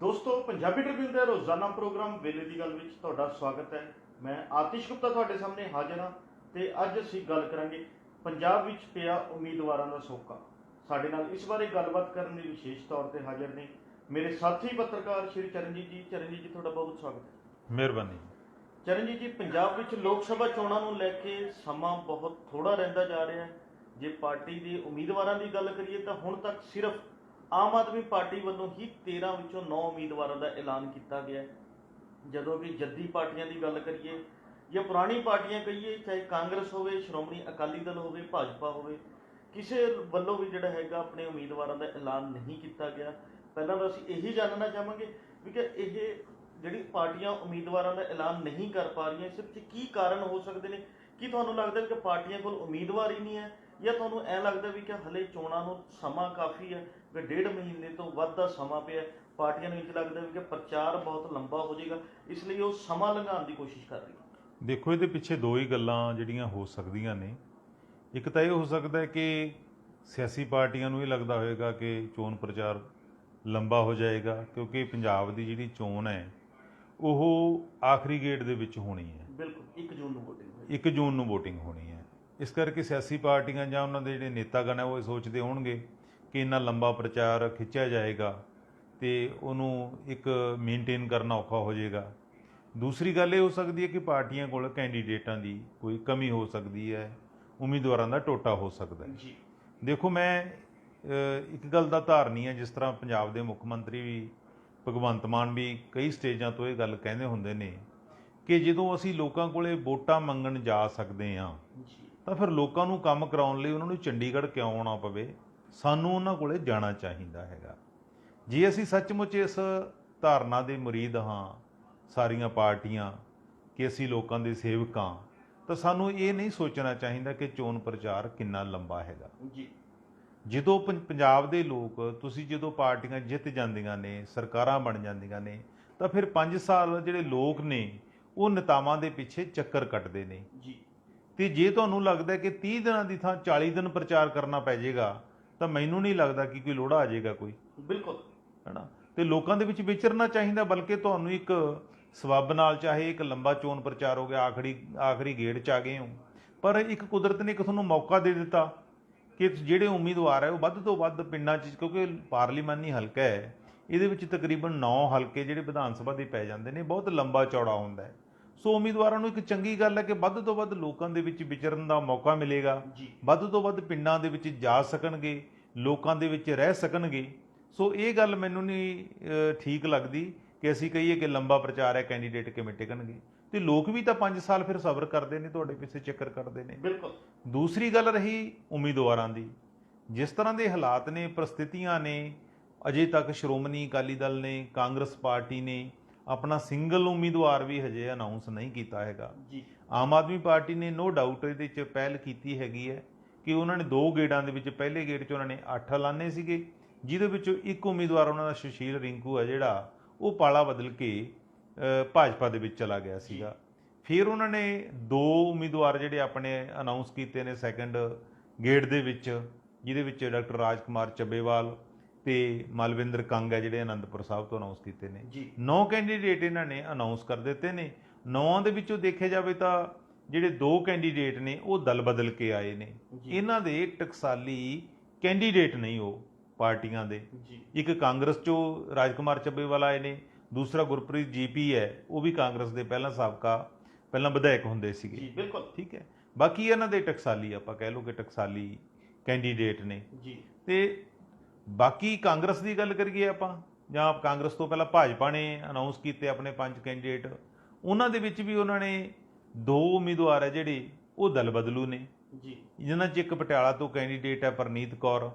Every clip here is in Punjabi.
ਦੋਸਤੋ ਪੰਜਾਬੀ ਟ੍ਰਿਬਿਊਨ ਦੇ ਰੋਜ਼ਾਨਾ ਪ੍ਰੋਗਰਾਮ ਵੇਲੇ ਦੀ ਗੱਲ ਵਿੱਚ ਤੁਹਾਡਾ ਸਵਾਗਤ ਹੈ। ਮੈਂ ਆਤਿਸ਼ ਗੁਪਤਾ ਤੁਹਾਡੇ ਸਾਹਮਣੇ ਹਾਜ਼ਰ ਹਾਂ ਤੇ ਅੱਜ ਅਸੀਂ ਗੱਲ ਕਰਾਂਗੇ ਪੰਜਾਬ ਵਿੱਚ ਪਿਆ ਉਮੀਦਵਾਰਾਂ ਦਾ ਸੋਕਾ। ਸਾਡੇ ਨਾਲ ਇਸ ਬਾਰੇ ਗੱਲਬਾਤ ਕਰਨ ਲਈ ਵਿਸ਼ੇਸ਼ ਤੌਰ ਤੇ ਹਾਜ਼ਰ ਨੇ ਮੇਰੇ ਸਾਥੀ ਪੱਤਰਕਾਰ ਸ਼੍ਰੀ ਚਰਨਜੀਤ ਜੀ। ਚਰਨਜੀਤ ਜੀ ਤੁਹਾਡਾ ਬਹੁਤ ਸਵਾਗਤ ਹੈ। ਮਿਹਰਬਾਨੀ। ਚਰਨਜੀਤ ਜੀ ਪੰਜਾਬ ਵਿੱਚ ਲੋਕ ਸਭਾ ਚੋਣਾਂ ਨੂੰ ਲੈ ਕੇ ਸਮਾਂ ਬਹੁਤ ਥੋੜਾ ਰਹਿੰਦਾ ਜਾ ਰਿਹਾ ਹੈ। ਜੇ ਪਾਰਟੀ ਦੇ ਉਮੀਦਵਾਰਾਂ ਦੀ ਗੱਲ ਕਰੀਏ ਤਾਂ ਹੁਣ ਤੱਕ ਸਿਰਫ ਆਮ ਆਦਮੀ ਪਾਰਟੀ ਵੱਲੋਂ ਹੀ 13 ਵਿੱਚੋਂ 9 ਉਮੀਦਵਾਰਾਂ ਦਾ ਐਲਾਨ ਕੀਤਾ ਗਿਆ ਜਦੋਂ ਕਿ ਜੱਦੀ ਪਾਰਟੀਆਂ ਦੀ ਗੱਲ ਕਰੀਏ ਜਾਂ ਪੁਰਾਣੀ ਪਾਰਟੀਆਂ ਕਹੀਏ, ਚਾਹੇ ਕਾਂਗਰਸ ਹੋਵੇ, ਸ਼੍ਰੋਮਣੀ ਅਕਾਲੀ ਦਲ ਹੋਵੇ, ਭਾਜਪਾ ਹੋਵੇ, ਕਿਸੇ ਵੱਲੋਂ ਵੀ ਜਿਹੜਾ ਹੈਗਾ ਆਪਣੇ ਉਮੀਦਵਾਰਾਂ ਦਾ ਐਲਾਨ ਨਹੀਂ ਕੀਤਾ ਗਿਆ। ਪਹਿਲਾਂ ਤਾਂ ਅਸੀਂ ਇਹੀ ਜਾਣਨਾ ਚਾਹਾਂਗੇ ਵੀ ਕਿ ਇਹ ਜਿਹੜੀ ਪਾਰਟੀਆਂ ਉਮੀਦਵਾਰਾਂ ਦਾ ਐਲਾਨ ਨਹੀਂ ਕਰ ਪਾ ਰਹੀਆਂ, ਇਸ ਵਿੱਚ ਕੀ ਕਾਰਨ ਹੋ ਸਕਦੇ ਨੇ? ਕੀ ਤੁਹਾਨੂੰ ਲੱਗਦਾ ਕਿ ਪਾਰਟੀਆਂ ਕੋਲ ਉਮੀਦਵਾਰ ਹੀ ਨਹੀਂ ਹੈ? ਜਾਂ ਤੁਹਾਨੂੰ ਐ ਲੱਗਦਾ ਵੀ ਕਿ ਹਲੇ ਚੋਣਾਂ ਨੂੰ ਸਮਾਂ ਕਾਫੀ ਹੈ ਕਿ ਡੇਢ ਮਹੀਨੇ ਤੋਂ ਵੱਧ ਦਾ ਸਮਾਂ ਪਿਆ ਪਾਰਟੀਆਂ ਨੂੰ ਇੰਜ ਲੱਗਦਾ ਵੀ ਕਿ ਪ੍ਰਚਾਰ ਬਹੁਤ ਲੰਬਾ ਹੋ ਜਾਏਗਾ, ਇਸ ਲਈ ਉਹ ਸਮਾਂ ਲੰਘਾਉਣ ਦੀ ਕੋਸ਼ਿਸ਼ ਕਰ ਰਹੀ ਦੇਖੋ, ਇਹਦੇ ਪਿੱਛੇ ਦੋ ਹੀ ਗੱਲਾਂ ਜਿਹੜੀਆਂ ਹੋ ਸਕਦੀਆਂ ਨੇ। ਇੱਕ ਤਾਂ ਇਹ ਹੋ ਸਕਦਾ ਹੈ ਕਿ ਸਿਆਸੀ ਪਾਰਟੀਆਂ ਨੂੰ ਇਹ ਲੱਗਦਾ ਹੋਵੇਗਾ ਕਿ ਚੋਣ ਪ੍ਰਚਾਰ ਲੰਬਾ ਹੋ ਜਾਏਗਾ, ਕਿਉਂਕਿ ਪੰਜਾਬ ਦੀ ਜਿਹੜੀ ਚੋਣ ਹੈ, ਉਹ ਆਖਰੀ ਗੇੜ ਦੇ ਵਿੱਚ ਹੋਣੀ ਹੈ। ਬਿਲਕੁਲ 1 ਜੂਨ ਨੂੰ VOTING ਹੋਈ 1 ਜੂਨ ਨੂੰ VOTING ਹੋਣੀ ਹੈ। ਇਸ ਕਰਕੇ ਸਿਆਸੀ ਪਾਰਟੀਆਂ ਜਾਂ ਉਹਨਾਂ ਦੇ ਜਿਹੜੇ ਨੇਤਾਗਣ ਹੈ ਉਹ ਇਹ ਸੋਚਦੇ ਹੋਣਗੇ ਕਿ ਇੰਨਾ ਲੰਬਾ ਪ੍ਰਚਾਰ ਖਿੱਚਿਆ ਜਾਏਗਾ ਤੇ ਉਹਨੂੰ ਇੱਕ ਮੇਨਟੇਨ ਕਰਨਾ ਔਖਾ ਹੋ ਜਾਏਗਾ। ਦੂਸਰੀ ਗੱਲ ਇਹ ਹੋ ਸਕਦੀ ਹੈ ਕਿ ਪਾਰਟੀਆਂ ਕੋਲ ਕੈਂਡੀਡੇਟਾਂ ਦੀ ਕੋਈ ਕਮੀ ਹੋ ਸਕਦੀ ਹੈ ਉਮੀਦਵਾਰਾਂ ਦਾ ਟੋਟਾ ਹੋ ਸਕਦਾ ਹੈ। ਜੀ। ਦੇਖੋ ਮੈਂ ਇੱਕ ਗੱਲ ਦਾ ਧਾਰਨੀ ਹੈ ਜਿਸ ਤਰ੍ਹਾਂ ਪੰਜਾਬ ਦੇ ਮੁੱਖ ਮੰਤਰੀ ਵੀ ਭਗਵੰਤ ਮਾਨ ਵੀ ਕਈ ਸਟੇਜਾਂ ਤੋਂ ਇਹ ਗੱਲ ਕਹਿੰਦੇ ਹੁੰਦੇ ਨੇ ਕਿ ਜਦੋਂ ਅਸੀਂ ਲੋਕਾਂ ਕੋਲੇ ਵੋਟਾਂ ਮੰਗਣ ਜਾ ਸਕਦੇ ਹਾਂ ਤਾਂ ਫਿਰ ਲੋਕਾਂ ਨੂੰ ਕੰਮ ਕਰਾਉਣ ਲਈ ਉਹਨਾਂ ਨੂੰ ਚੰਡੀਗੜ੍ਹ ਕਿਉਂ ਆਉਣਾ ਪਵੇ? ਸਾਨੂੰ ਉਹਨਾਂ ਕੋਲੇ ਜਾਣਾ ਚਾਹੀਦਾ ਹੈਗਾ। ਜੇ ਅਸੀਂ ਸੱਚਮੁੱਚ ਇਸ ਧਾਰਨਾ ਦੇ ਮੁਰੀਦ ਹਾਂ ਸਾਰੀਆਂ ਪਾਰਟੀਆਂ ਕਿ ਅਸੀਂ ਲੋਕਾਂ ਦੇ ਸੇਵਕ ਤਾਂ ਸਾਨੂੰ ਇਹ ਨਹੀਂ ਸੋਚਣਾ ਚਾਹੀਦਾ ਕਿ ਚੋਣ ਪ੍ਰਚਾਰ ਕਿੰਨਾ ਲੰਬਾ ਹੈਗਾ। ਜੀ। ਜਦੋਂ ਪੰਜਾਬ ਦੇ ਲੋਕ ਤੁਸੀਂ ਜਦੋਂ ਪਾਰਟੀਆਂ ਜਿੱਤ ਜਾਂਦੀਆਂ ਨੇ ਸਰਕਾਰਾਂ ਬਣ ਜਾਂਦੀਆਂ ਨੇ ਤਾਂ ਫਿਰ 5 ਸਾਲ ਜਿਹੜੇ ਲੋਕ ਨੇ ਉਹ ਨੇਤਾਵਾਂ ਦੇ ਪਿੱਛੇ ਚੱਕਰ ਕੱਟਦੇ ਨੇ। ਜੀ। ਤੇ ਜੇ ਤੁਹਾਨੂੰ ਲੱਗਦਾ ਕਿ 30 ਦਿਨਾਂ ਦੀ ਥਾਂ 40 ਦਿਨ ਪ੍ਰਚਾਰ ਕਰਨਾ ਪੈ ਜਾਏਗਾ ਤਾਂ ਮੈਨੂੰ ਨਹੀਂ ਲੱਗਦਾ ਕਿ ਕੋਈ ਲੋੜਾ ਆ ਜਾਏਗਾ ਕੋਈ। ਬਿਲਕੁਲ। ਹੈਨਾ? ਤੇ ਲੋਕਾਂ ਦੇ ਵਿੱਚ ਵਿਚਰਨਾ ਚਾਹੀਦਾ ਬਲਕਿ ਤੁਹਾਨੂੰ ਇੱਕ ਸਬੱਬ ਨਾਲ ਚਾਹੇ ਇੱਕ ਲੰਬਾ ਚੋਣ ਪ੍ਰਚਾਰ ਹੋ ਗਿਆ ਆਖਰੀ ਆਖਰੀ ਗੇੜ ਚ ਆ ਗਏ ਹੋ। ਪਰ ਇੱਕ ਕੁਦਰਤ ਨੇ ਇੱਕ ਤੁਹਾਨੂੰ ਮੌਕਾ ਦੇ ਦਿੱਤਾ ਕਿ ਜਿਹੜੇ ਉਮੀਦਵਾਰ ਹੈ ਉਹ ਵੱਧ ਤੋਂ ਵੱਧ ਪਿੰਡਾਂ 'ਚ ਕਿਉਂਕਿ ਪਾਰਲੀਮਾਨੀ ਹਲਕਾ ਹੈ ਇਹਦੇ ਵਿੱਚ ਤਕਰੀਬਨ 9 ਹਲਕੇ ਜਿਹੜੇ ਵਿਧਾਨ ਸਭਾ ਦੇ ਪੈ ਜਾਂਦੇ ਨੇ ਬਹੁਤ ਲੰਬਾ ਚੌੜਾ ਹੁੰਦਾ ਹੈ। ਸੋ ਉਮੀਦਵਾਰਾਂ ਨੂੰ ਇੱਕ ਚੰਗੀ ਗੱਲ ਹੈ ਕਿ ਵੱਧ ਤੋਂ ਵੱਧ ਲੋਕਾਂ ਦੇ ਵਿੱਚ ਵਿਚਰਨ ਦਾ ਮੌਕਾ ਮਿਲੇਗਾ। ਵੱਧ ਤੋਂ ਵੱਧ ਪਿੰਡਾਂ ਦੇ ਵਿੱਚ ਜਾ ਸਕਣਗੇ ਲੋਕਾਂ ਦੇ ਵਿੱਚ ਰਹਿ ਸਕਣਗੇ। ਸੋ ਇਹ ਗੱਲ ਮੈਨੂੰ ਨਹੀਂ ਠੀਕ ਲੱਗਦੀ ਕਿ ਅਸੀਂ ਕਹੀਏ ਕਿ ਲੰਬਾ ਪ੍ਰਚਾਰ ਹੈ ਕੈਂਡੀਡੇਟ ਕਿਵੇਂ ਟਿਕਣਗੇ। ਤੇ ਲੋਕ ਵੀ ਤਾਂ 5 ਸਾਲ ਫਿਰ ਸਬਰ ਕਰਦੇ ਨੇ ਤੁਹਾਡੇ ਪਿੱਛੇ ਚੱਕਰ ਕੱਢਦੇ ਨੇ। ਬਿਲਕੁਲ। ਦੂਸਰੀ ਗੱਲ ਰਹੀ ਉਮੀਦਵਾਰਾਂ ਦੀ। ਜਿਸ ਤਰ੍ਹਾਂ ਦੇ ਹਾਲਾਤ ਨੇ ਪ੍ਰਸਥਿਤੀਆਂ ਨੇ ਅਜੇ ਤੱਕ ਸ਼੍ਰੋਮਣੀ ਅਕਾਲੀ ਦਲ ਨੇ ਕਾਂਗਰਸ ਪਾਰਟੀ ਨੇ ਆਪਣਾ ਸਿੰਗਲ ਉਮੀਦਵਾਰ ਵੀ ਹਜੇ ਅਨਾਉਂਸ ਨਹੀਂ ਕੀਤਾ ਹੈਗਾ। ਜੀ। ਆਮ ਆਦਮੀ ਪਾਰਟੀ ਨੇ ਨੋ ਡਾਊਟ ਇਹਦੇ 'ਚ ਪਹਿਲ ਕੀਤੀ ਹੈਗੀ ਹੈ ਕਿ ਉਹਨਾਂ ਨੇ ਦੋ ਗੇੜਾਂ ਦੇ ਵਿੱਚ ਪਹਿਲੇ ਗੇੜ 'ਚ ਉਹਨਾਂ ਨੇ 8 ਐਲਾਨੇ ਸੀਗੇ ਜਿਹਦੇ ਵਿੱਚੋਂ ਇੱਕ ਉਮੀਦਵਾਰ ਉਹਨਾਂ ਦਾ ਸੁਸ਼ੀਲ ਰਿੰਕੂ ਹੈ ਜਿਹੜਾ ਉਹ ਪਾਲਾ ਬਦਲ ਕੇ ਭਾਜਪਾ ਦੇ ਵਿੱਚ ਚਲਾ ਗਿਆ ਸੀਗਾ। ਫਿਰ ਉਹਨਾਂ ਨੇ ਦੋ ਉਮੀਦਵਾਰ ਜਿਹੜੇ ਆਪਣੇ ਅਨਾਉਂਸ ਕੀਤੇ ਨੇ ਸੈਕੰਡ ਗੇੜ ਦੇ ਵਿੱਚ ਜਿਹਦੇ ਵਿੱਚ ਡਾਕਟਰ ਰਾਜਕੁਮਾਰ ਚੱਬੇਵਾਲ ਤੇ ਮਲਵਿੰਦਰ ਕੰਗ ਹੈ ਜਿਹੜੇ ਆਨੰਦਪੁਰ ਸਾਹਿਬ ਤੋਂ ਅਨਾਉਂਸ ਕੀਤੇ ਨੇ। ਨੌ ਕੈਂਡੀਡੇਟ ਇਹਨਾਂ ਨੇ ਅਨਾਉਂਸ ਕਰ ਦਿੱਤੇ ਨੇ। ਨੌਆਂ ਦੇ ਵਿੱਚੋਂ ਦੇਖਿਆ ਜਾਵੇ ਤਾਂ ਜਿਹੜੇ ਦੋ ਕੈਂਡੀਡੇਟ ਨੇ ਉਹ ਦਲ ਬਦਲ ਕੇ ਆਏ ਨੇ। ਇਹਨਾਂ ਦੇ ਟਕਸਾਲੀ ਕੈਂਡੀਡੇਟ ਨਹੀਂ ਉਹ ਪਾਰਟੀਆਂ ਦੇ। ਇੱਕ ਕਾਂਗਰਸ ਚੋਂ ਰਾਜਕੁਮਾਰ ਚੱਬੇਵਾਲ ਆਏ ਨੇ ਦੂਸਰਾ ਗੁਰਪ੍ਰੀਤ ਜੀਪੀ ਹੈ ਉਹ ਵੀ ਕਾਂਗਰਸ ਦੇ ਪਹਿਲਾਂ ਸਾਬਕਾ ਪਹਿਲਾਂ ਵਿਧਾਇਕ ਹੁੰਦੇ ਸੀਗੇ। ਜੀ ਬਿਲਕੁਲ। ਠੀਕ ਹੈ। ਬਾਕੀ ਇਹਨਾਂ ਦੇ ਟਕਸਾਲੀ ਆਪਾਂ ਕਹਿ ਲਓ ਕਿ ਟਕਸਾਲੀ ਕੈਂਡੀਡੇਟ ਨੇ। ਜੀ। ਤੇ ਬਾਕੀ ਕਾਂਗਰਸ ਦੀ ਗੱਲ ਕਰੀਏ ਆਪਾਂ ਜਾਂ ਕਾਂਗਰਸ ਤੋਂ ਪਹਿਲਾਂ ਭਾਜਪਾ ਨੇ ਅਨਾਉਂਸ ਕੀਤੇ ਆਪਣੇ ਪੰਜ ਕੈਂਡੀਡੇਟ ਉਹਨਾਂ ਦੇ ਵਿੱਚ ਵੀ ਉਹਨਾਂ ਨੇ ਦੋ ਉਮੀਦਵਾਰ ਹੈ ਜਿਹੜੇ ਉਹ ਦਲ ਬਦਲੂ ਨੇ। ਜੀ। ਜਿਨ੍ਹਾਂ 'ਚ ਇੱਕ ਪਟਿਆਲਾ ਤੋਂ ਕੈਂਡੀਡੇਟ ਹੈ ਪਰਨੀਤ ਕੌਰ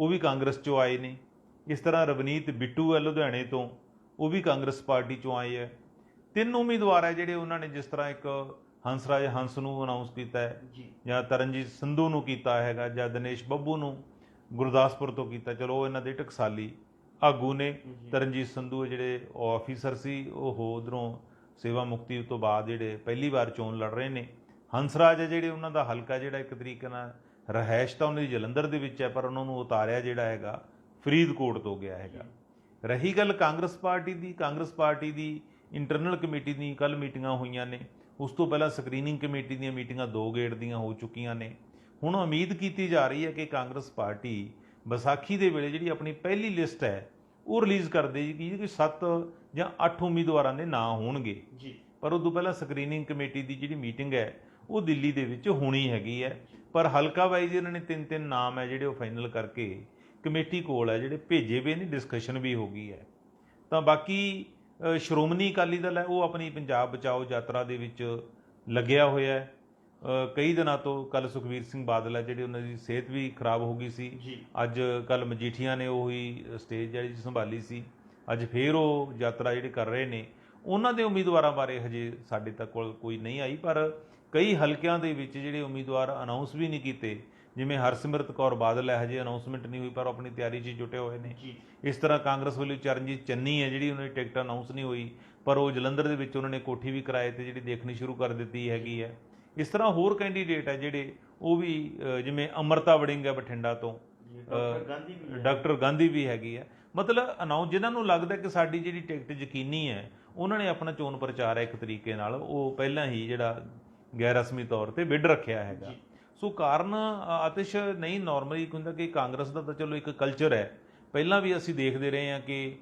ਉਹ ਵੀ ਕਾਂਗਰਸ ਚੋਂ ਆਏ ਨੇ। ਇਸ ਤਰ੍ਹਾਂ ਰਵਨੀਤ ਬਿੱਟੂ ਹੈ ਲੁਧਿਆਣੇ ਤੋਂ ਉਹ ਵੀ ਕਾਂਗਰਸ ਪਾਰਟੀ ਚੋਂ ਆਏ ਹੈ ਤਿੰਨ ਉਮੀਦਵਾਰ ਹੈ ਜਿਹੜੇ ਉਹਨਾਂ ਨੇ ਜਿਸ ਤਰ੍ਹਾਂ ਇੱਕ ਹੰਸਰਾਜ ਹੰਸ ਨੂੰ ਅਨਾਉਂਸ ਕੀਤਾ ਹੈ ਜੀ। ਜਾਂ ਤਰਨਜੀਤ ਸੰਧੂ ਨੂੰ ਕੀਤਾ ਹੈਗਾ ਜਾਂ ਦਿਨੇਸ਼ ਬੱਬੂ ਨੂੰ। ਗੁਰਦਾਸਪੁਰ ਤੋਂ ਕੀਤਾ। ਚਲੋ ਇਹਨਾਂ ਦੇ ਟਕਸਾਲੀ ਆਗੂ ਨੇ। ਤਰਨਜੀਤ ਸੰਧੂ ਜਿਹੜੇ ਆਫੀਸਰ ਸੀ ਉਹ ਉਧਰੋਂ ਸੇਵਾ ਮੁਕਤੀ ਤੋਂ ਬਾਅਦ ਜਿਹੜੇ ਪਹਿਲੀ ਵਾਰ ਚੋਣ ਲੜ ਰਹੇ ਨੇ। ਹੰਸਰਾਜ ਹੈ ਜਿਹੜੇ ਉਹਨਾਂ ਦਾ ਹਲਕਾ ਜਿਹੜਾ ਇੱਕ ਤਰੀਕੇ ਨਾਲ ਰਹਿائش ਤਾਂ ਉਹਨਾਂ ਦੀ ਜਲੰਧਰ ਦੇ ਵਿੱਚ ਹੈ ਪਰ ਉਹਨਾਂ ਨੂੰ ਉਤਾਰਿਆ ਜਿਹੜਾ ਹੈਗਾ ਫਰੀਦਕੋਟ ਤੋਂ ਗਿਆ ਹੈਗਾ। ਰਹੀ ਗੱਲ ਕਾਂਗਰਸ ਪਾਰਟੀ ਦੀ ਕਾਂਗਰਸ ਪਾਰਟੀ ਦੀ ਇੰਟਰਨਲ ਕਮੇਟੀ ਦੀ ਕੱਲ ਮੀਟਿੰਗਾਂ ਹੋਈਆਂ ਨੇ। ਉਸ ਤੋਂ ਪਹਿਲਾਂ ਸਕਰੀਨਿੰਗ ਕਮੇਟੀ ਦੀਆਂ ਮੀਟਿੰਗਾਂ ਦੋ ਗੇੜ ਦੀਆਂ ਹੋ ਚੁੱਕੀਆਂ ਨੇ। ਹੁਣ ਉਮੀਦ ਕੀਤੀ ਜਾ ਰਹੀ ਹੈ ਕਿ ਕਾਂਗਰਸ ਪਾਰਟੀ ਵਿਸਾਖੀ ਦੇ ਵੇਲੇ ਜਿਹੜੀ ਆਪਣੀ ਪਹਿਲੀ ਲਿਸਟ ਹੈ ਉਹ ਰਿਲੀਜ਼ ਕਰ ਦੇਗੀ ਕਿ 7 ਜਾਂ 8 ਉਮੀਦਵਾਰਾਂ ਦੇ ਨਾਂ ਹੋਣਗੇ। ਜੀ। ਪਰ ਉਦੋਂ ਪਹਿਲਾਂ ਸਕਰੀਨਿੰਗ ਕਮੇਟੀ ਦੀ ਜਿਹੜੀ ਮੀਟਿੰਗ ਹੈ ਉਹ ਦਿੱਲੀ ਦੇ ਵਿੱਚ ਹੋਣੀ ਹੈਗੀ ਹੈ। ਪਰ ਹਲਕਾ ਵਾਈਜ਼ ਇਹਨਾਂ ਨੇ ਤਿੰਨ ਤਿੰਨ ਨਾਮ ਹੈ ਜਿਹੜੇ ਉਹ ਫਾਈਨਲ ਕਰਕੇ ਕਮੇਟੀ ਕੋਲ ਹੈ ਜਿਹੜੇ ਭੇਜੇ ਵੇ ਨੇ ਡਿਸਕਸ਼ਨ ਵੀ ਹੋ ਗਈ ਹੈ। ਤਾਂ ਬਾਕੀ ਸ਼੍ਰੋਮਣੀ ਅਕਾਲੀ ਦਲ ਹੈ ਉਹ ਆਪਣੀ ਪੰਜਾਬ ਬਚਾਓ ਯਾਤਰਾ ਦੇ ਵਿੱਚ ਲੱਗਿਆ ਹੋਇਆ ਹੈ। ਕਈ ਦਿਨਾਂ ਤੋਂ ਕੱਲ ਸੁਖਵੀਰ ਸਿੰਘ ਬਾਦਲ ਹੈ ਜਿਹੜੇ ਉਹਨਾਂ ਦੀ ਸਿਹਤ ਵੀ ਖਰਾਬ ਹੋ ਗਈ ਸੀ। ਅੱਜ ਕੱਲ ਮਜੀਠੀਆਂ ਨੇ ਉਹੀ ਸਟੇਜ ਜਿਹੜੀ ਸੰਭਾਲੀ ਸੀ। ਅੱਜ ਫੇਰ ਉਹ ਯਾਤਰਾ ਜਿਹੜੀ ਕਰ ਰਹੇ ਨੇ ਉਹਨਾਂ ਦੇ ਉਮੀਦਵਾਰਾਂ ਬਾਰੇ ਹਜੇ ਸਾਡੇ ਤੱਕ ਕੋਲ ਕੋਈ ਨਹੀਂ ਆਈ ਪਰ ਕਈ ਹਲਕਿਆਂ ਦੇ ਵਿੱਚ ਜਿਹੜੇ ਉਮੀਦਵਾਰ ਅਨਾਉਂਸ ਵੀ ਨਹੀਂ ਕੀਤੇ ਜਿਵੇਂ ਹਰਸਿਮਰਤ ਕੌਰ ਬਾਦਲ ਹੈ ਹਜੇ ਅਨਾਉਂਸਮੈਂਟ ਨਹੀਂ ਹੋਈ ਪਰ ਆਪਣੀ ਤਿਆਰੀ 'ਚ ਜੁਟੇ ਹੋਏ ਨੇ। ਇਸ ਤਰ੍ਹਾਂ ਕਾਂਗਰਸ ਵੱਲੋਂ ਚਰਨਜੀਤ ਚੰਨੀ ਹੈ ਜਿਹੜੀ ਉਹਨਾਂ ਦੀ ਟਿਕਟ ਅਨਾਉਂਸ ਨਹੀਂ ਹੋਈ ਪਰ ਉਹ ਜਲੰਧਰ ਦੇ ਵਿੱਚ ਉਹਨਾਂ ਨੇ ਕੋਠੀ ਵੀ ਕਿਰਾਏ ਤੇ ਜਿਹੜੀ ਦੇਖਣੀ ਸ਼ੁਰੂ ਕਰ ਦਿੱਤੀ ਹੈਗੀ ਹੈ। ਇਸ ਤਰ੍ਹਾਂ ਹੋਰ ਕੈਂਡੀਡੇਟ ਹੈ ਜਿਹੜੇ ਉਹ ਵੀ ਜਿਵੇਂ ਅਮਰਤਾ ਵੜਿੰਗ ਹੈ ਬਠਿੰਡਾ ਤੋਂ ਡਾਕਟਰ ਗਾਂਧੀ ਵੀ ਹੈਗੀ ਹੈ। ਮਤਲਬ ਅਨਾਉਂਸ ਜਿਨ੍ਹਾਂ ਨੂੰ ਲੱਗਦਾ ਕਿ ਸਾਡੀ ਜਿਹੜੀ ਟਿਕਟ ਯਕੀਨੀ ਹੈ ਉਹਨਾਂ ਨੇ ਆਪਣਾ ਚੋਣ ਪ੍ਰਚਾਰ ਹੈ ਇੱਕ ਤਰੀਕੇ ਨਾਲ ਉਹ ਪਹਿਲਾਂ ਹੀ ਜਿਹੜਾ ਗੈਰ ਰਸਮੀ ਤੌਰ ਤੇ ਵਿਡ ਰੱਖਿਆ ਹੈਗਾ। ਸੋ ਕਾਰਨ ਆਤਿਸ਼ ਨਹੀਂ ਨਾਰਮਲੀ ਹੁੰਦਾ ਕਿ ਕਾਂਗਰਸ ਦਾ ਤਾਂ ਚਲੋ ਇੱਕ ਕਲਚਰ ਹੈ। ਪਹਿਲਾਂ ਵੀ ਅਸੀਂ ਦੇਖਦੇ ਰਹੇ ਹਾਂ ਕਿ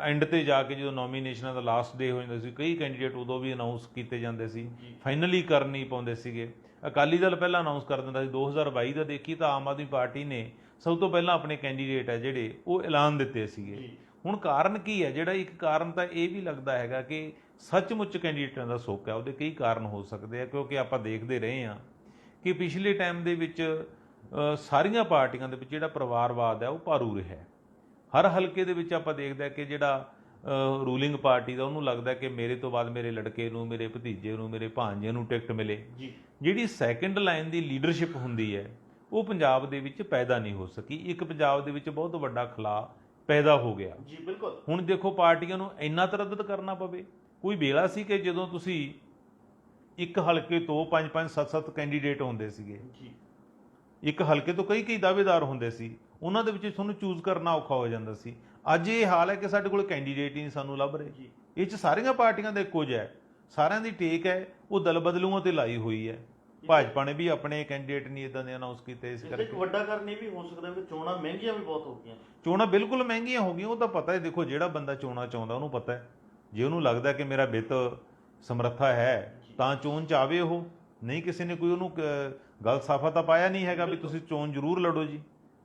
ਐਂਡ ਤੇ ਜਾ ਕੇ ਜਦੋਂ ਨੋਮੀਨੇਸ਼ਨਾਂ ਦਾ ਲਾਸਟ ਡੇ ਹੋ ਜਾਂਦਾ ਸੀ ਕਈ ਕੈਂਡੀਡੇਟ ਉਦੋਂ ਵੀ ਅਨਾਉਂਸ ਕੀਤੇ ਜਾਂਦੇ ਸੀ। ਫਾਈਨਲੀ ਕਰ ਨਹੀਂ ਪਾਉਂਦੇ ਸੀਗੇ। ਅਕਾਲੀ ਦਲ ਪਹਿਲਾਂ ਅਨਾਉਂਸ ਕਰ ਦਿੰਦਾ ਸੀ 2022 ਦਾ ਦੇਖੀ ਤਾਂ ਆਮ ਆਦਮੀ ਪਾਰਟੀ ਨੇ ਸਭ ਤੋਂ ਪਹਿਲਾਂ ਆਪਣੇ ਕੈਂਡੀਡੇਟ ਹੈ ਜਿਹੜੇ ਉਹ ਐਲਾਨ ਦਿੱਤੇ ਸੀਗੇ। ਹੁਣ ਕਾਰਨ ਕੀ ਹੈ? ਜਿਹੜਾ ਇੱਕ ਕਾਰਨ ਤਾਂ ਇਹ ਵੀ ਲੱਗਦਾ ਹੈਗਾ ਕਿ ਸੱਚਮੁੱਚ ਕੈਂਡੀਡੇਟਾਂ ਦਾ ਸੋਕ ਹੈ ਉਹਦੇ ਕਈ ਕਾਰਨ ਹੋ ਸਕਦੇ ਆ ਕਿਉਂਕਿ ਆਪਾਂ ਦੇਖਦੇ ਰਹੇ ਹਾਂ ਕਿ ਪਿਛਲੇ ਟਾਈਮ ਦੇ ਵਿੱਚ ਸਾਰੀਆਂ ਪਾਰਟੀਆਂ ਦੇ ਵਿੱਚ ਜਿਹੜਾ ਪਰਿਵਾਰਵਾਦ ਹੈ ਉਹ ਭਾਰੂ ਰਿਹਾ ਹੈ। ਹਰ ਹਲਕੇ ਦੇ ਵਿੱਚ ਆਪਾਂ ਦੇਖਦੇ ਕਿ ਜਿਹੜਾ ਰੂਲਿੰਗ ਪਾਰਟੀ ਦਾ ਉਹਨੂੰ ਲੱਗਦਾ ਕਿ ਮੇਰੇ ਤੋਂ ਬਾਅਦ ਮੇਰੇ ਲੜਕੇ ਨੂੰ ਮੇਰੇ ਭਤੀਜੇ ਨੂੰ ਮੇਰੇ ਭਾਂਜੇ ਨੂੰ ਟਿਕਟ ਮਿਲੇ। ਜਿਹੜੀ ਸੈਕੰਡ ਲਾਈਨ ਦੀ ਲੀਡਰਸ਼ਿਪ ਹੁੰਦੀ ਹੈ ਉਹ ਪੰਜਾਬ ਦੇ ਵਿੱਚ ਪੈਦਾ ਨਹੀਂ ਹੋ ਸਕੀ। ਇੱਕ ਪੰਜਾਬ ਦੇ ਵਿੱਚ ਬਹੁਤ ਵੱਡਾ ਖਲਾ ਪੈਦਾ ਹੋ ਗਿਆ। ਜੀ ਬਿਲਕੁਲ। ਹੁਣ ਦੇਖੋ ਪਾਰਟੀਆਂ ਨੂੰ ਇੰਨਾ ਤਰੱਦਦ ਕਰਨਾ ਪਵੇ। ਕੋਈ ਵੇਲਾ ਸੀ ਕਿ ਜਦੋਂ ਤੁਸੀਂ ਇੱਕ ਹਲਕੇ ਤੋਂ 5 5 7 7 ਕੈਂਡੀਡੇਟ ਹੁੰਦੇ ਸੀਗੇ? ਜੀ। ਇੱਕ ਹਲਕੇ ਤੋਂ ਕਈ ਕਈ ਦਾਅਵੇਦਾਰ ਹੁੰਦੇ ਸੀ। ਉਹਨਾਂ ਦੇ ਵਿੱਚ ਤੁਹਾਨੂੰ ਚੂਜ਼ ਕਰਨਾ ਔਖਾ ਹੋ ਜਾਂਦਾ ਸੀ। ਅੱਜ ਇਹ ਹਾਲ ਹੈ ਕਿ ਸਾਡੇ ਕੋਲ ਕੈਂਡੀਡੇਟ ਹੀ ਨਹੀਂ ਸਾਨੂੰ ਲੱਭ ਰਹੇ। ਇਹ ਚ ਸਾਰੀਆਂ ਪਾਰਟੀਆਂ ਦਾ ਇੱਕੋ ਜਿਹਾ ਹੈ। ਸਾਰਿਆਂ ਦੀ ਟੇਕ ਹੈ ਉਹ ਦਲ ਬਦਲੂਆਂ ਤੇ ਲਾਈ ਹੋਈ ਹੈ। ਭਾਜਪਾ ਨੇ ਵੀ ਆਪਣੇ ਕੈਂਡੀਡੇਟ ਨਹੀਂ ਇਦਾਂ ਦੇ ਅਨਾਉਂਸ ਕੀਤੇ ਇਸ ਕਰਕੇ। ਇੱਕ ਵੱਡਾ ਕਾਰਨ ਇਹ ਵੀ ਹੋ ਸਕਦਾ ਕਿ ਚੋਣਾਂ ਮਹਿੰਗੀਆਂ ਵੀ ਬਹੁਤ ਹੋ ਗਈਆਂ। ਚੋਣਾਂ ਬਿਲਕੁਲ ਮਹਿੰਗੀਆਂ ਹੋ ਗਈਆਂ ਉਹ ਤਾਂ ਪਤਾ ਹੈ। ਦੇਖੋ ਜਿਹੜਾ ਬੰਦਾ ਚੋਣਾਂ ਚਾਹੁੰਦਾ ਉਹਨੂੰ ਪਤਾ ਹੈ। ਜੇ ਉਹਨੂੰ ਲੱਗਦਾ ਕਿ ਮੇਰਾ ਵਿੱਤ ਸਮਰੱਥਾ ਹੈ ਤਾਂ ਚੋਣ ਚ ਆਵੇ ਉਹ। ਨਹੀਂ ਕਿਸੇ ਨੇ ਕੋਈ ਉਹਨੂੰ ਕ- ਗੱਲ ਸਾਫਾ ਤਾਂ ਪਾਇਆ ਨਹੀਂ ਹੈਗਾ ਵੀ ਤੁਸੀਂ ਚੋਣ ਜ਼ਰੂਰ ਲੜੋ ਜੀ।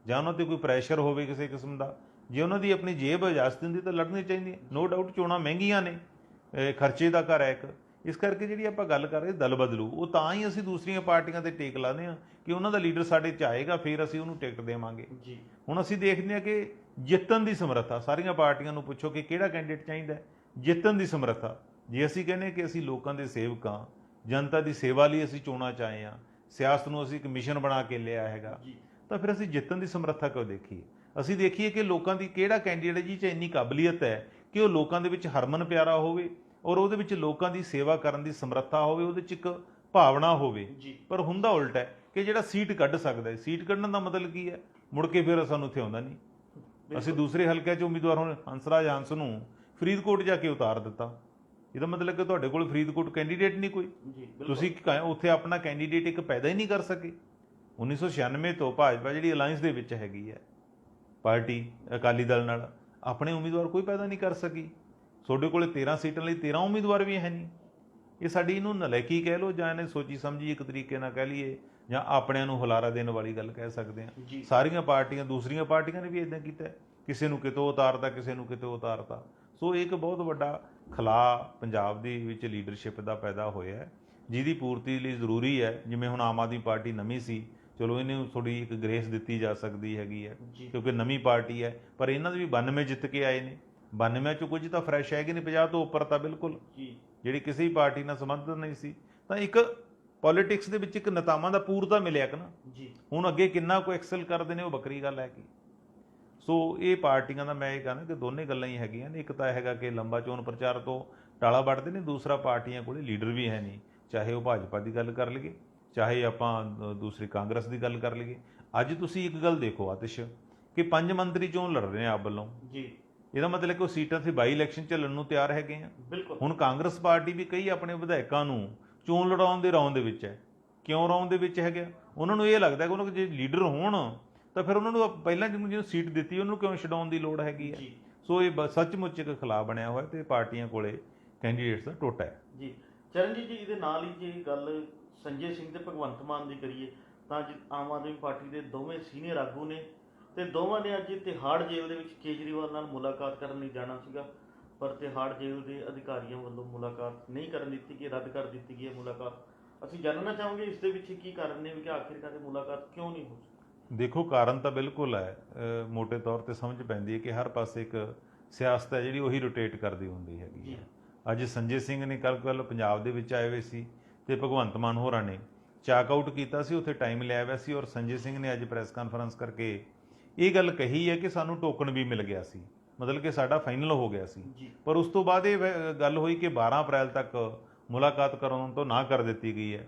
ਜਾਂ ਉਹਨਾਂ ਤੇ ਕੋਈ ਪ੍ਰੈਸ਼ਰ ਹੋਵੇ ਕਿਸੇ ਕਿਸਮ ਦਾ ਜੇ ਉਹਨਾਂ ਦੀ ਆਪਣੀ ਜੇਬ ਇਜਾਜ਼ਤ ਦਿੰਦੀ ਤਾਂ ਲੜਨੀ ਚਾਹੀਦੀ ਨੋ ਡਾਊਟ ਚੋਣਾਂ ਮਹਿੰਗੀਆਂ ਨੇ ਖਰਚੇ ਦਾ ਘਰ ਹੈ ਇੱਕ। ਇਸ ਕਰਕੇ ਜਿਹੜੀ ਆਪਾਂ ਗੱਲ ਕਰ ਰਹੇ ਦਲ ਬਦਲੂ ਉਹ ਤਾਂ ਹੀ ਅਸੀਂ ਦੂਸਰੀਆਂ ਪਾਰਟੀਆਂ ਤੇ ਟੇਕ ਲਾਉਂਦੇ ਆ ਕਿ ਉਹਨਾਂ ਦਾ ਲੀਡਰ ਸਾਡੇ ਚ ਆਏਗਾ ਫਿਰ ਅਸੀਂ ਉਹਨੂੰ ਟਿਕਟ ਦੇਵਾਂਗੇ। ਜੀ। ਹੁਣ ਅਸੀਂ ਦੇਖਦੇ ਹਾਂ ਕਿ ਜਿੱਤਣ ਦੀ ਸਮਰੱਥਾ ਸਾਰੀਆਂ ਪਾਰਟੀਆਂ ਨੂੰ ਪੁੱਛੋ ਕਿ ਕਿਹੜਾ ਕੈਂਡੀਡੇਟ ਚਾਹੀਦਾ ਹੈ। ਜਿੱਤਣ ਦੀ ਸਮਰੱਥਾ ਜੇ ਅਸੀਂ ਕਹਿੰਦੇ ਕਿ ਅਸੀਂ ਲੋਕਾਂ ਦੇ ਸੇਵਕ ਜਨਤਾ ਦੀ ਸੇਵਾ ਲਈ ਅਸੀਂ ਚੋਣਾਂ ਚ ਆਏ ਹਾਂ ਸਿਆਸਤ ਨੂੰ ਅਸੀਂ ਇੱਕ ਮਿਸ਼ਨ ਬਣਾ ਕੇ ਲਿਆ ਹੈਗਾ। ਜੀ। ਤਾਂ ਫਿਰ ਅਸੀਂ ਜਿੱਤਣ ਦੀ ਸਮਰੱਥਾ ਕਿਉਂ ਦੇਖੀਏ? ਅਸੀਂ ਦੇਖੀਏ ਕਿ ਲੋਕਾਂ ਦੀ ਕਿਹੜਾ ਕੈਂਡੀਡੇਟ ਜੀ ਚ ਇੰਨੀ ਕਾਬਲੀਅਤ ਹੈ ਕਿ ਉਹ ਲੋਕਾਂ ਦੇ ਵਿੱਚ ਹਰਮਨ ਪਿਆਰਾ ਹੋਵੇ ਔਰ ਉਹਦੇ ਵਿੱਚ ਲੋਕਾਂ ਦੀ ਸੇਵਾ ਕਰਨ ਦੀ ਸਮਰੱਥਾ ਹੋਵੇ ਉਹਦੇ ਚ ਇੱਕ ਭਾਵਨਾ ਹੋਵੇ। ਪਰ ਹੁੰਦਾ ਉਲਟਾ ਹੈ ਕਿ ਜਿਹੜਾ ਸੀਟ ਕੱਢ ਸਕਦਾ ਹੈ। ਸੀਟ ਕੱਢਣ ਦਾ ਮਤਲਬ ਕੀ ਹੈ? ਮੁੜ ਕੇ ਫਿਰ ਸਾਨੂੰ ਉੱਥੇ ਆਉਂਦਾ ਨਹੀਂ। ਅਸੀਂ ਦੂਸਰੇ ਹਲਕਿਆਂ 'ਚ ਉਮੀਦਵਾਰ ਹੁਣ ਹੰਸਰਾਜ ਹੰਸ ਨੂੰ ਫਰੀਦਕੋਟ ਜਾ ਕੇ ਉਤਾਰ ਦਿੱਤਾ। ਇਹਦਾ ਮਤਲਬ ਕਿ ਤੁਹਾਡੇ ਕੋਲ ਫਰੀਦਕੋਟ ਕੈਂਡੀਡੇਟ ਨਹੀਂ ਕੋਈ। ਤੁਸੀਂ ਉੱਥੇ ਆਪਣਾ ਕੈਂਡੀਡੇਟ ਇੱਕ ਪੈਦਾ ਹੀ ਨਹੀਂ ਕਰ ਸਕੇ। 1996 ਤੋਂ ਭਾਜਪਾ ਜਿਹੜੀ ਅਲਾਈਅੰਸ ਦੇ ਵਿੱਚ ਹੈਗੀ ਹੈ ਪਾਰਟੀ ਅਕਾਲੀ ਦਲ ਨਾਲ ਆਪਣੇ ਉਮੀਦਵਾਰ ਕੋਈ ਪੈਦਾ ਨਹੀਂ ਕਰ ਸਕੀ। ਤੁਹਾਡੇ ਕੋਲੇ 13 ਸੀਟਾਂ ਲਈ 13 ਉਮੀਦਵਾਰ ਵੀ ਹੈ ਨਹੀਂ। ਇਹ ਸਾਡੀ ਇਹਨੂੰ ਨਲਾਇਕੀ ਕਹਿ ਲਓ ਜਾਂ ਇਹਨੇ ਸੋਚੀ ਸਮਝੀ ਇੱਕ ਤਰੀਕੇ ਨਾਲ ਕਹਿ ਲਈਏ ਜਾਂ ਆਪਣਿਆਂ ਨੂੰ ਹੁਲਾਰਾ ਦੇਣ ਵਾਲੀ ਗੱਲ ਕਹਿ ਸਕਦੇ ਜੀ। ਸਾਰੀਆਂ ਪਾਰਟੀਆਂ ਦੂਸਰੀਆਂ ਪਾਰਟੀਆਂ ਨੇ ਵੀ ਇਦਾਂ ਕੀਤਾ। ਕਿਸੇ ਨੂੰ ਕਿਤੋਂ ਉਤਾਰਦਾ ਕਿਸੇ ਨੂੰ ਕਿਤੋਂ ਉਤਾਰਤਾ। ਸੋ ਇਹ ਇੱਕ ਬਹੁਤ ਵੱਡਾ ਖਲਾ ਪੰਜਾਬ ਦੇ ਵਿੱਚ ਲੀਡਰਸ਼ਿਪ ਦਾ ਪੈਦਾ ਹੋਇਆ ਜਿਹਦੀ ਪੂਰਤੀ ਲਈ ਜ਼ਰੂਰੀ ਹੈ। ਜਿਵੇਂ ਹੁਣ ਆਮ ਆਦਮੀ ਪਾਰਟੀ ਨਵੀਂ ਸੀ ਚਲੋ ਇਹਨੂੰ ਥੋੜੀ ਇੱਕ ਗ੍ਰੇਸ ਦਿੱਤੀ ਜਾ ਸਕਦੀ ਹੈਗੀ ਹੈ ਕਿਉਂਕਿ ਨਵੀਂ ਪਾਰਟੀ ਹੈ ਪਰ ਇਹਨਾਂ ਦੇ ਵੀ 92 ਜਿੱਤ ਕੇ ਆਏ ਨੇ। 92 ਚੋਂ ਕੁਝ ਤਾਂ ਫਰੈਸ਼ ਹੈਗੇ ਨੇ 50 ਤੋਂ ਉੱਪਰ ਤਾਂ ਬਿਲਕੁਲ। ਜਿਹੜੀ ਕਿਸੇ ਵੀ ਪਾਰਟੀ ਨਾਲ ਸੰਬੰਧਿਤ ਨਹੀਂ ਸੀ। ਤਾਂ ਇੱਕ ਪੋਲਿਟਿਕਸ ਦੇ ਵਿੱਚ ਇੱਕ ਨੇਤਾਵਾਂ ਦਾ ਪੂਰ ਤਾਂ ਮਿਲਿਆ ਕਿ ਨਾ। ਜੀ। ਹੁਣ ਅੱਗੇ ਕਿੰਨਾ ਕੋ ਐਕਸਲ ਕਰਦੇ ਨੇ ਉਹ ਵੱਖਰੀ ਗੱਲ ਹੈ ਕਿ। ਸੋ ਇਹ ਪਾਰਟੀਆਂ ਦਾ ਮੈਂ ਇਹ ਕਹਿੰਦਾ ਕਿ ਦੋਨੇ ਗੱਲਾਂ ਹੀ ਹੈਗੀਆਂ ਨੇ। ਇੱਕ ਤਾਂ ਹੈਗਾ ਕਿ ਲੰਬਾ ਚੋਣ ਪ੍ਰਚਾਰ ਤੋਂ ਟਾਲਾ ਵੱਢਦੇ ਨੇ ਦੂਸਰਾ ਪਾਰਟੀਆਂ ਕੋਲੇ ਲੀਡਰ ਵੀ ਹੈ ਨਹੀਂ। ਚਾਹੇ ਉਹ ਭਾਜਪਾ ਦੀ ਗੱਲ ਕਰ ਲਈਏ। ਚਾਹੇ ਆਪਾਂ ਦੂਸਰੀ ਕਾਂਗਰਸ ਦੀ ਗੱਲ ਕਰ ਲਈਏ। ਅੱਜ ਤੁਸੀਂ ਇੱਕ ਗੱਲ ਦੇਖੋ ਆਤਿਸ਼ ਕਿ ਪੰਜ ਮੰਤਰੀ ਚੋਣ ਲੜ ਰਹੇ ਨੇ ਆਪ ਵੱਲੋਂ। ਜੀ। ਇਹਦਾ ਮਤਲਬ ਕਿ ਉਹ ਸੀਟਾਂ ਤੇ ਬਾਈ ਇਲੈਕਸ਼ਨ ਚੱਲਣ ਨੂੰ ਤਿਆਰ ਹੈਗੇ ਆ। ਬਿਲਕੁਲ। ਹੁਣ ਕਾਂਗਰਸ ਪਾਰਟੀ ਵੀ ਕਈ ਆਪਣੇ ਵਿਧਾਇਕਾਂ ਨੂੰ ਚੋਣ ਲੜਾਉਣ ਦੇ ਰੌਂਦ ਦੇ ਵਿੱਚ ਹੈ। ਕਿਉਂ ਰੌਂਦ ਦੇ ਵਿੱਚ ਹੈਗਾ ਉਹਨਾਂ ਨੂੰ ਇਹ ਲੱਗਦਾ ਕਿ ਉਹਨਾਂ ਨੂੰ ਜੇ ਲੀਡਰ ਹੋਣ ਤਾਂ ਫਿਰ ਉਹਨਾਂ ਨੂੰ ਪਹਿਲਾਂ ਜਿਹਨੂੰ ਜਿਹਨੂੰ ਸੀਟ ਦਿੱਤੀ ਉਹਨੂੰ ਕਿਉਂ ਛਡਾਉਣ ਦੀ ਲੋੜ ਹੈਗੀ ਹੈ ਸੋ ਇਹ ਸੱਚਮੁੱਚ ਇੱਕ ਖਿਲਾਫ ਬਣਿਆ ਹੋਇਆ ਤੇ ਪਾਰਟੀਆਂ ਕੋਲੇ ਕੈਂਡੀਡੇਟਸ ਦਾ ਟੋਟਾ ਹੈ। ਜੀ। ਚਰਨਜੀਤ ਜੀ ਇਹਦੇ ਨਾਲ ਹੀ ਜੇ ਗੱਲ ਸੰਜੇ ਸਿੰਘ ਤੇ ਭਗਵੰਤ ਮਾਨ ਦੀ ਕਰੀਏ ਤਾਂ ਆਮ ਆਦਮੀ ਪਾਰਟੀ ਦੇ ਦੋਵੇਂ ਸੀਨੀਅਰ ਆਗੂ ਨੇ ਤੇ ਦੋਵਾਂ ਨੇ ਅੱਜ ਤਿਹਾੜ ਜੇਲ੍ਹ ਦੇ ਵਿੱਚ ਕੇਜਰੀਵਾਲ ਨਾਲ ਮੁਲਾਕਾਤ ਕਰਨ ਲਈ ਜਾਣਾ ਸੀਗਾ। ਪਰ ਤਿਹਾੜ ਜੇਲ੍ਹ ਦੇ ਅਧਿਕਾਰੀਆਂ ਵੱਲੋਂ ਮੁਲਾਕਾਤ ਨਹੀਂ ਕਰਨ ਦਿੱਤੀ ਗਈ ਰੱਦ ਕਰ ਦਿੱਤੀ ਗਈ ਹੈ ਮੁਲਾਕਾਤ। ਅਸੀਂ ਜਾਣਨਾ ਚਾਹਾਂਗੇ ਇਸ ਦੇ ਵਿੱਚ ਕੀ ਕਾਰਨ ਨੇ ਵੀ ਕਿ ਆਖਿਰਕਾਰ ਇਹ ਮੁਲਾਕਾਤ ਕਿਉਂ ਨਹੀਂ ਹੋ ਸਕੀ? ਦੇਖੋ ਕਾਰਨ ਤਾਂ ਬਿਲਕੁਲ ਹੈ। ਮੋٹے ਤੌਰ ਤੇ ਸਮਝ ਪੈਂਦੀ ਹੈ ਕਿ ਹਰ ਪਾਸੇ ਇੱਕ ਸਿਆਸਤ ਹੈ ਜਿਹੜੀ ਉਹੀ ਰੋਟੇਟ ਕਰਦੀ ਹੁੰਦੀ ਹੈਗੀ ਅੱਜ ਸੰਜੇ ਸਿੰਘ ਨੇ ਕੱਲ ਕੱਲ ਪੰਜਾਬ ਦੇ ਵਿੱਚ ਆਏ ਹੋਏ ਸੀ। ਤੇ ਭਗਵੰਤ ਮਾਨ ਹੋਰਾਂ ਨੇ ਚਾਕ ਆਊਟ ਕੀਤਾ ਸੀ ਉੱਥੇ ਟਾਈਮ ਲਿਆ ਹੋਇਆ ਸੀ ਔਰ ਸੰਜੇ ਸਿੰਘ ਨੇ ਅੱਜ ਪ੍ਰੈਸ ਕਾਨਫਰੰਸ ਕਰਕੇ ਇਹ ਗੱਲ ਕਹੀ ਹੈ ਕਿ ਸਾਨੂੰ ਟੋਕਨ ਵੀ ਮਿਲ ਗਿਆ ਸੀ ਮਤਲਬ ਕਿ ਸਾਡਾ ਫਾਈਨਲ ਹੋ ਗਿਆ ਸੀ। ਪਰ ਉਸ ਤੋਂ ਬਾਅਦ ਇਹ ਗੱਲ ਹੋਈ ਕਿ 12 ਅਪ੍ਰੈਲ ਤੱਕ ਮੁਲਾਕਾਤ ਕਰਨ ਤੋਂ ਨਾ ਕਰ ਦਿੱਤੀ ਗਈ ਹੈ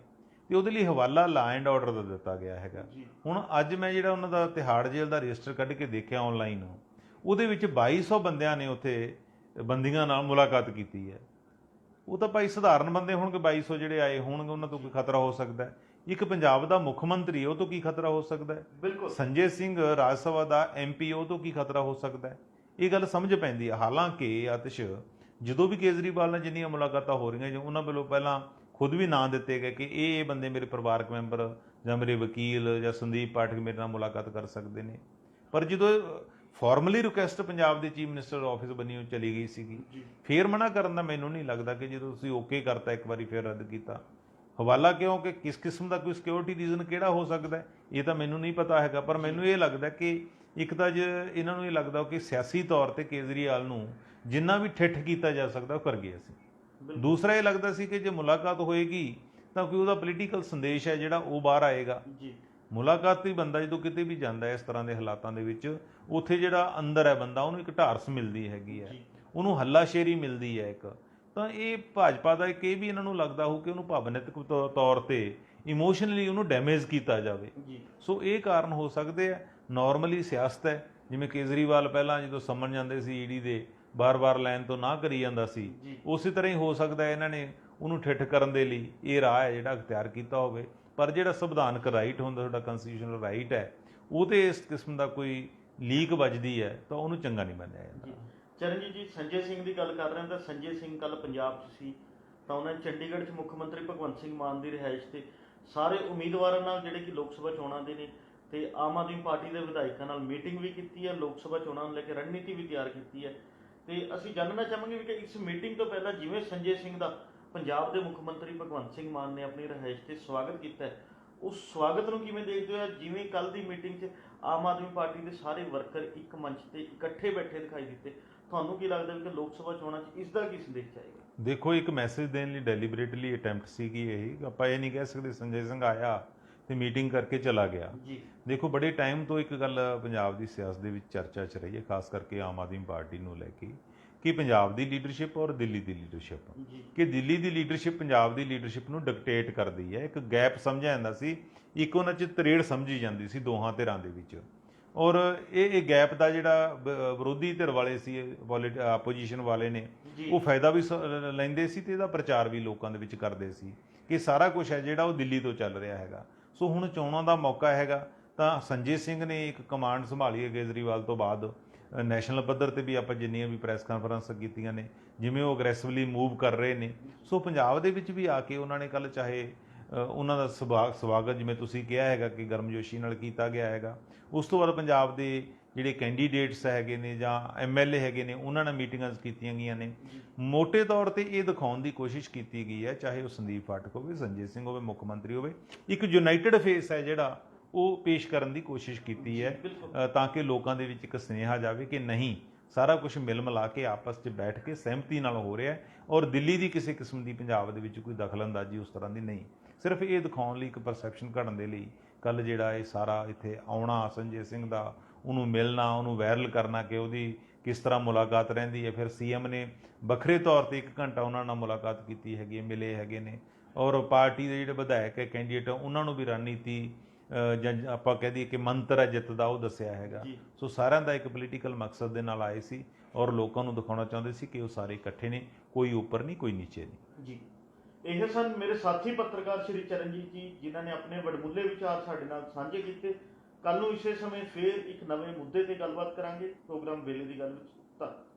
ਤੇ ਉਹਦੇ ਲਈ ਹਵਾਲਾ ਲਾ ਐਂਡ ਆਰਡਰ ਦਾ ਦਿੱਤਾ ਗਿਆ ਹੈਗਾ। ਹੁਣ ਅੱਜ ਮੈਂ ਜਿਹੜਾ ਉਹਨਾਂ ਦਾ ਤਿਹਾੜ ਜੇਲ੍ਹ ਦਾ ਰਜਿਸਟਰ ਕੱਢ ਕੇ ਦੇਖਿਆ ਆਨਲਾਈਨ ਉਹਦੇ ਵਿੱਚ 2200 ਬੰਦਿਆਂ ਨੇ ਉੱਥੇ ਬੰਦੀਆਂ ਨਾਲ ਮੁਲਾਕਾਤ ਕੀਤੀ ਹੈ। ਉਹ ਤਾਂ ਭਾਈ ਸਧਾਰਨ ਬੰਦੇ ਹੋਣਗੇ 2200 ਜਿਹੜੇ ਆਏ ਹੋਣਗੇ ਉਹਨਾਂ ਤੋਂ ਕੋਈ ਖਤਰਾ ਹੋ ਸਕਦਾ ਹੈ। ਇੱਕ ਪੰਜਾਬ ਦਾ ਮੁੱਖ ਮੰਤਰੀ ਉਹ ਤੋਂ ਕੀ ਖਤਰਾ ਹੋ ਸਕਦਾ ਹੈ? ਬਿਲਕੁਲ। ਸੰਜੇ ਸਿੰਘ ਰਾਜ ਸਭਾ ਦਾ ਐਮਪੀ ਉਹ ਤੋਂ ਕੀ ਖਤਰਾ ਹੋ ਸਕਦਾ ਹੈ? ਇਹ ਗੱਲ ਸਮਝ ਪੈਂਦੀ ਹੈ। ਹਾਲਾਂਕਿ ਆਤਿਸ਼ ਜਦੋਂ ਵੀ ਕੇਜਰੀਵਾਲ ਨਾਲ ਜਿੰਨੀਆਂ ਮੁਲਾਕਾਤਾਂ ਹੋ ਰਹੀਆਂ ਜੀ ਉਹਨਾਂ ਵੱਲੋਂ ਪਹਿਲਾਂ ਖੁਦ ਵੀ ਨਾਂ ਦਿੱਤੇ ਗਏ ਕਿ ਇਹ ਇਹ ਬੰਦੇ ਮੇਰੇ ਪਰਿਵਾਰਕ ਮੈਂਬਰ ਜਾਂ ਮੇਰੇ ਵਕੀਲ ਜਾਂ ਸੰਦੀਪ ਪਾਠਕ ਮੇਰੇ ਨਾਲ ਮੁਲਾਕਾਤ ਕਰ ਸਕਦੇ ਨੇ। ਪਰ ਜਦੋਂ ਫਾਰਮਲੀ ਰਿਕੁਐਸਟ ਪੰਜਾਬ ਦੇ ਚੀਫ ਮਿਨਿਸਟਰ ਆਫਿਸ ਬਣੀ ਉਹ ਚਲੀ ਗਈ ਸੀਗੀ। ਫੇਰ ਮਨਾ ਕਰਨ ਦਾ ਮੈਨੂੰ ਨਹੀਂ ਲੱਗਦਾ ਕਿ ਜਦੋਂ ਤੁਸੀਂ ਓਕੇ ਕਰਤਾ ਇੱਕ ਵਾਰੀ ਫੇਰ ਰੱਦ ਕੀਤਾ। ਹਵਾਲਾ ਕਿਉਂ ਕਿ ਕਿਸ ਕਿਸਮ ਦਾ ਕੋਈ ਸਿਕਿਉਰਿਟੀ ਰੀਜ਼ਨ ਕਿਹੜਾ ਹੋ ਸਕਦਾ ਇਹ ਤਾਂ ਮੈਨੂੰ ਨਹੀਂ ਪਤਾ ਹੈਗਾ ਪਰ ਮੈਨੂੰ ਇਹ ਲੱਗਦਾ ਕਿ ਇੱਕ ਤਾਂ ਜੇ ਇਹਨਾਂ ਨੂੰ ਇਹ ਲੱਗਦਾ ਕਿ ਸਿਆਸੀ ਤੌਰ ਤੇ ਕੇਜਰੀਵਾਲ ਨੂੰ ਜਿੰਨਾ ਵੀ ਠਿੱਠ ਕੀਤਾ ਜਾ ਸਕਦਾ ਉਹ ਕਰ ਗਏ ਸੀ ਦੂਸਰਾ ਇਹ ਲੱਗਦਾ ਸੀ ਕਿ ਜੇ ਮੁਲਾਕਾਤ ਹੋਏਗੀ ਤਾਂ ਕੋਈ ਉਹਦਾ ਪੋਲੀਟੀਕਲ ਸੰਦੇਸ਼ ਹੈ ਜਿਹੜਾ ਉਹ ਬਾਹਰ ਆਏਗਾ। ਜੀ। ਮੁਲਾਕਾਤੀ ਬੰਦਾ ਜਦੋਂ ਕਿਤੇ ਵੀ ਜਾਂਦਾ ਹੈ ਇਸ ਤਰ੍ਹਾਂ ਦੇ ਹਾਲਾਤਾਂ ਦੇ ਵਿੱਚ ਉੱਥੇ ਜਿਹੜਾ ਅੰਦਰ ਹੈ ਬੰਦਾ ਉਹਨੂੰ ਇੱਕ ਢਾਰਸ ਮਿਲਦੀ ਹੈਗੀ ਹੈ। ਉਹਨੂੰ ਹੱਲਾਸ਼ੇਰੀ ਮਿਲਦੀ ਹੈ ਇੱਕ। ਤਾਂ ਇਹ ਭਾਜਪਾ ਦਾ ਇੱਕ ਇਹ ਵੀ ਇਹਨਾਂ ਨੂੰ ਲੱਗਦਾ ਹੋ ਕਿ ਉਹਨੂੰ ਭਾਵਨਿਕ ਤੌਰ ਤੇ ਇਮੋਸ਼ਨਲੀ ਉਹਨੂੰ ਡੈਮੇਜ ਕੀਤਾ ਜਾਵੇ। ਸੋ ਇਹ ਕਾਰਨ ਹੋ ਸਕਦੇ ਆ ਨਾਰਮਲੀ ਸਿਆਸਤ ਹੈ। ਜਿਵੇਂ ਕੇਜਰੀਵਾਲ ਪਹਿਲਾਂ ਜਦੋਂ ਸੰਮਣ ਜਾਂਦੇ ਸੀ ਈਡੀ ਦੇ ਬਾਰ-ਬਾਰ ਲਾਈਨ ਤੋਂ ਨਾ ਕਰੀ ਜਾਂਦਾ ਸੀ। ਉਸੇ ਤਰ੍ਹਾਂ ਹੀ ਹੋ ਸਕਦਾ ਇਹਨਾਂ ਨੇ ਉਹਨੂੰ ਠਿੱਠ ਕਰਨ ਦੇ ਲਈ ਇਹ ਰਾਹ ਹੈ ਜਿਹੜਾ ਅਖਤਿਆਰ ਕੀਤਾ ਹੋਵੇ। ਪਰ ਜਿਹੜਾ ਸੰਵਿਧਾਨਕ ਰਾਈਟ ਹੁੰਦਾ, ਤੁਹਾਡਾ ਕਨਸਟੀਟਿਊਸ਼ਨਲ ਰਾਈਟ ਹੈ, ਉਹ ਤੇ ਇਸ ਕਿਸਮ ਦਾ ਕੋਈ ਲੀਕ ਵੱਜਦੀ ਹੈ, ਤਾਂ ਉਹਨੂੰ ਚੰਗਾ ਨਹੀਂ ਮੰਨਿਆ ਜਾਂਦਾ। ਚਰਨਜੀਤ ਜੀ, ਸੰਜੇ ਸਿੰਘ ਦੀ ਗੱਲ ਕਰ ਰਹੇ ਹਾਂ ਤਾਂ ਸੰਜੇ ਸਿੰਘ ਕੱਲ ਪੰਜਾਬ 'ਚ ਸੀ, ਤਾਂ ਉਹਨਾਂ ਚੰਡੀਗੜ੍ਹ 'ਚ ਮੁੱਖ ਮੰਤਰੀ ਭਗਵੰਤ ਸਿੰਘ ਮਾਨ ਦੀ ਰਿਹਾਇਸ਼ ਤੇ ਸਾਰੇ ਉਮੀਦਵਾਰਾਂ ਨਾਲ ਜਿਹੜੇ ਕਿ ਲੋਕ ਸਭਾ ਚੋਣਾਂ ਦੇ ਨੇ ਤੇ ਆਮ ਆਦਮੀ ਪਾਰਟੀ ਦੇ ਵਿਧਾਇਕਾਂ ਨਾਲ ਮੀਟਿੰਗ ਵੀ ਕੀਤੀ ਹੈ, ਲੋਕ ਸਭਾ ਚੋਣਾਂ ਨੂੰ ਲੈ ਕੇ ਰਣਨੀਤੀ ਵੀ ਤਿਆਰ ਕੀਤੀ ਹੈ। ਤੇ ਅਸੀਂ ਜਾਣਨਾ ਚਾਹਾਂਗੇ ਕਿ ਇਸ ਮੀਟਿੰਗ ਤੋਂ ਪਹਿਲਾਂ ਜਿਵੇਂ ਸੰਜੇ ਸਿੰਘ ਦਾ ਪੰਜਾਬ ਦੇ ਮੁੱਖ ਮੰਤਰੀ ਭਗਵੰਤ ਸਿੰਘ ਮਾਨ ਨੇ ਆਪਣੀ ਰਿਹਾਇਸ਼ ਤੇ ਸਵਾਗਤ ਕੀਤਾ ਹੈ। ਉਸ ਸਵਾਗਤ ਨੂੰ ਕਿਵੇਂ ਦੇਖਦੇ ਹੋ ਜਿਵੇਂ ਕੱਲ ਦੀ ਮੀਟਿੰਗ 'ਚ ਆਮ ਆਦਮੀ ਪਾਰਟੀ ਦੇ ਸਾਰੇ ਵਰਕਰ ਇੱਕ ਮੰਚ ਤੇ ਇਕੱਠੇ ਬੈਠੇ ਦਿਖਾਈ ਦਿੱਤੇ? ਤੁਹਾਨੂੰ ਕੀ ਲੱਗਦਾ ਕਿ ਲੋਕ ਸਭਾ ਚੋਣਾਂ 'ਚ ਇਸ ਦਾ ਕੀ ਸੰਦੇਸ਼ ਜਾਏਗਾ ਦੇਖੋ ਇੱਕ ਮੈਸੇਜ ਦੇਣ ਲਈ ਡੈਲੀਬਰੇਟਲੀ ਅਟੈਂਪਟ ਸੀਗੀ ਇਹ ਆਪਾਂ ਇਹ ਨਹੀਂ ਕਹਿ ਸਕਦੇ ਸੰਜੇ ਸਿੰਘ ਆਇਆ ਤੇ ਮੀਟਿੰਗ ਕਰਕੇ ਚਲਾ ਗਿਆ। ਜੀ। ਦੇਖੋ ਬੜੇ ਟਾਈਮ ਤੋਂ ਇੱਕ ਗੱਲ ਪੰਜਾਬ ਦੀ ਸਿਆਸਤ ਦੇ ਵਿੱਚ ਚਰਚਾ 'ਚ ਰਹੀ ਹੈ ਖਾਸ ਕਰਕੇ ਆਮ ਆਦਮੀ ਪਾਰਟੀ ਨੂੰ ਲੈ ਕੇ। ਕਿ ਪੰਜਾਬ ਦੀ ਲੀਡਰਸ਼ਿਪ ਔਰ ਦਿੱਲੀ ਦੀ ਲੀਡਰਸ਼ਿਪ ਕਿ ਦਿੱਲੀ ਦੀ ਲੀਡਰਸ਼ਿਪ ਪੰਜਾਬ ਦੀ ਲੀਡਰਸ਼ਿਪ ਨੂੰ ਡਿਕਟੇਟ ਕਰਦੀ ਹੈ। ਇੱਕ ਗੈਪ ਸਮਝਿਆ ਜਾਂਦਾ ਸੀ ਇੱਕ ਉਹਨਾਂ 'ਚ ਤਰੇੜ ਸਮਝੀ ਜਾਂਦੀ ਸੀ ਦੋਹਾਂ ਧਿਰਾਂ ਦੇ ਵਿੱਚ। ਔਰ ਇਹ ਇਹ ਗੈਪ ਦਾ ਜਿਹੜਾ ਵਿਰੋਧੀ ਧਿਰ ਵਾਲੇ ਸੀ ਆਪੋਜੀਸ਼ਨ ਵਾਲੇ ਨੇ ਉਹ ਫਾਇਦਾ ਵੀ ਲੈਂਦੇ ਸੀ ਤੇ ਇਹਦਾ ਪ੍ਰਚਾਰ ਵੀ ਲੋਕਾਂ ਦੇ ਵਿੱਚ ਕਰਦੇ ਸੀ ਕਿ ਸਾਰਾ ਕੁਝ ਹੈ ਜਿਹੜਾ ਉਹ ਦਿੱਲੀ ਤੋਂ ਚੱਲ ਰਿਹਾ ਹੈਗਾ। ਸੋ ਹੁਣ ਚੋਣਾਂ ਦਾ ਮੌਕਾ ਹੈਗਾ ਤਾਂ ਸੰਜੇ ਸਿੰਘ ਨੇ ਇੱਕ ਕਮਾਂਡ ਸੰਭਾਲੀ ਹੈ ਕੇਜਰੀਵਾਲ ਤੋਂ ਬਾਅਦ। ਨੈਸ਼ਨਲ ਪੱਧਰ ਤੇ ਵੀ ਆਪਾਂ ਜਿੰਨੀਆਂ ਵੀ ਪ੍ਰੈਸ ਕਾਨਫਰੰਸ ਕੀਤੀਆਂ ਨੇ, ਜਿਵੇਂ ਉਹ ਅਗਰੈਸਿਵਲੀ ਮੂਵ ਕਰ ਰਹੇ ਨੇ। ਸੋ ਪੰਜਾਬ ਦੇ ਵਿੱਚ ਵੀ ਆ ਕੇ ਉਹਨਾਂ ਨੇ ਕੱਲ ਚਾਹੇ ਉਹਨਾਂ ਦਾ ਸਵਾ- ਸਵਾਗਤ ਜਿਵੇਂ ਤੁਸੀਂ ਕਿਹਾ ਹੈਗਾ ਕਿ ਗਰਮਜੋਸ਼ੀ ਨਾਲ ਕੀਤਾ ਗਿਆ ਹੈਗਾ। ਉਸ ਤੋਂ ਬਾਅਦ ਪੰਜਾਬ ਦੇ ਜਿਹੜੇ ਕੈਂਡੀਡੇਟਸ ਹੈਗੇ ਨੇ ਜਾਂ ਐਮਐਲਏ ਹੈਗੇ ਨੇ, ਉਹਨਾਂ ਨਾਲ ਮੀਟਿੰਗਾਂ ਕੀਤੀਆਂ ਗਈਆਂ ਨੇ। ਜੀ ਮੋٹے ਤੌਰ ਤੇ ਇਹ ਦਿਖਾਉਣ ਦੀ ਕੋਸ਼ਿਸ਼ ਕੀਤੀ ਗਈ ਹੈ, ਚਾਹੇ ਉਹ ਸੰਦੀਪ ਪਾਠਕ ਹੋਵੇ, ਸੰਜੇ ਸਿੰਘ ਹੋਵੇ, ਮੁੱਖ ਮੰਤਰੀ ਹੋਵੇ। ਇੱਕ ਯੂਨਾਈਟਿਡ ਫੇਸ ਹੈ ਜਿਹੜਾ ਉਹ ਪੇਸ਼ ਕਰਨ ਦੀ ਕੋਸ਼ਿਸ਼ ਕੀਤੀ ਹੈ ਤਾਂ ਕਿ ਲੋਕਾਂ ਦੇ ਵਿੱਚ ਇੱਕ ਸੁਨੇਹਾ ਜਾਵੇ ਕਿ ਨਹੀਂ ਸਾਰਾ ਕੁਝ ਮਿਲ ਮਿਲਾ ਕੇ ਆਪਸ 'ਚ ਬੈਠ ਕੇ ਸਹਿਮਤੀ ਨਾਲ ਹੋ ਰਿਹਾ ਔਰ ਦਿੱਲੀ ਦੀ ਕਿਸੇ ਕਿਸਮ ਦੀ ਪੰਜਾਬ ਦੇ ਵਿੱਚ ਕੋਈ ਦਖਲਅੰਦਾਜ਼ੀ ਉਸ ਤਰ੍ਹਾਂ ਦੀ ਨਹੀਂ। ਸਿਰਫ ਇਹ ਦਿਖਾਉਣ ਲਈ ਇੱਕ ਪਰਸੈਪਸ਼ਨ ਘੜਨ ਦੇ ਲਈ ਕੱਲ ਜਿਹੜਾ ਇਹ ਸਾਰਾ ਇੱਥੇ ਆਉਣਾ ਸੰਜੇ ਸਿੰਘ ਦਾ ਉਹਨੂੰ ਮਿਲਣਾ ਉਹਨੂੰ ਵਾਇਰਲ ਕਰਨਾ ਕਿ ਉਹਦੀ ਕਿਸ ਤਰ੍ਹਾਂ ਮੁਲਾਕਾਤ ਰਹਿੰਦੀ ਹੈ। ਫਿਰ ਸੀਐਮ ਨੇ ਵੱਖਰੇ ਤੌਰ ਤੇ 1 ਘੰਟਾ ਉਹਨਾਂ ਨਾਲ ਮੁਲਾਕਾਤ ਕੀਤੀ ਹੈਗੀ ਮਿਲੇ ਹੈਗੇ ਨੇ ਔਰ ਪਾਰਟੀ ਦੇ ਜਿਹੜੇ ਵਿਧਾਇਕ ਹੈ ਕੈਂਡੀਡੇਟ ਉਹਨਾਂ ਨੂੰ ਵੀ ਰਣਨੀਤੀ ਜਾਂ ਆਪਾਂ ਕਹਿ ਦਈਏ ਕਿ ਮੰਤਰ ਹੈ ਜਿੱਤ ਦਾ ਉਹ ਦੱਸਿਆ ਹੈਗਾ। ਸੋ ਸਾਰਿਆਂ ਦਾ ਇੱਕ ਪੋਲੀਟੀਕਲ ਮਕਸਦ ਦੇ ਨਾਲ ਆਏ ਸੀ ਔਰ ਲੋਕਾਂ ਨੂੰ ਦਿਖਾਉਣਾ ਚਾਹੁੰਦੇ ਸੀ ਕਿ ਉਹ ਸਾਰੇ ਇਕੱਠੇ ਨੇ ਕੋਈ ਉੱਪਰ ਨਹੀਂ ਕੋਈ ਨੀਚੇ ਨਹੀਂ। ਜੀ। ਇਹ ਸਨ ਮੇਰੇ ਸਾਥੀ ਪੱਤਰਕਾਰ ਸ਼੍ਰੀ ਚਰਨਜੀਤ ਜੀ ਜਿਨ੍ਹਾਂ ਨੇ ਆਪਣੇ ਵਡਮੁੱਲੇ ਵਿਚਾਰ ਸਾਡੇ ਨਾਲ ਸਾਂਝੇ ਕੀਤੇ। ਕੱਲ ਨੂੰ ਇਸੇ ਸਮੇਂ ਫੇਰ ਇੱਕ ਨਵੇਂ ਮੁੱਦੇ ਤੇ ਗੱਲਬਾਤ ਕਰਾਂਗੇ ਪ੍ਰੋਗਰਾਮ ਵੇਲੇ ਦੀ ਗੱਲ ਵਿੱਚ। ਧੰਨਵਾਦ।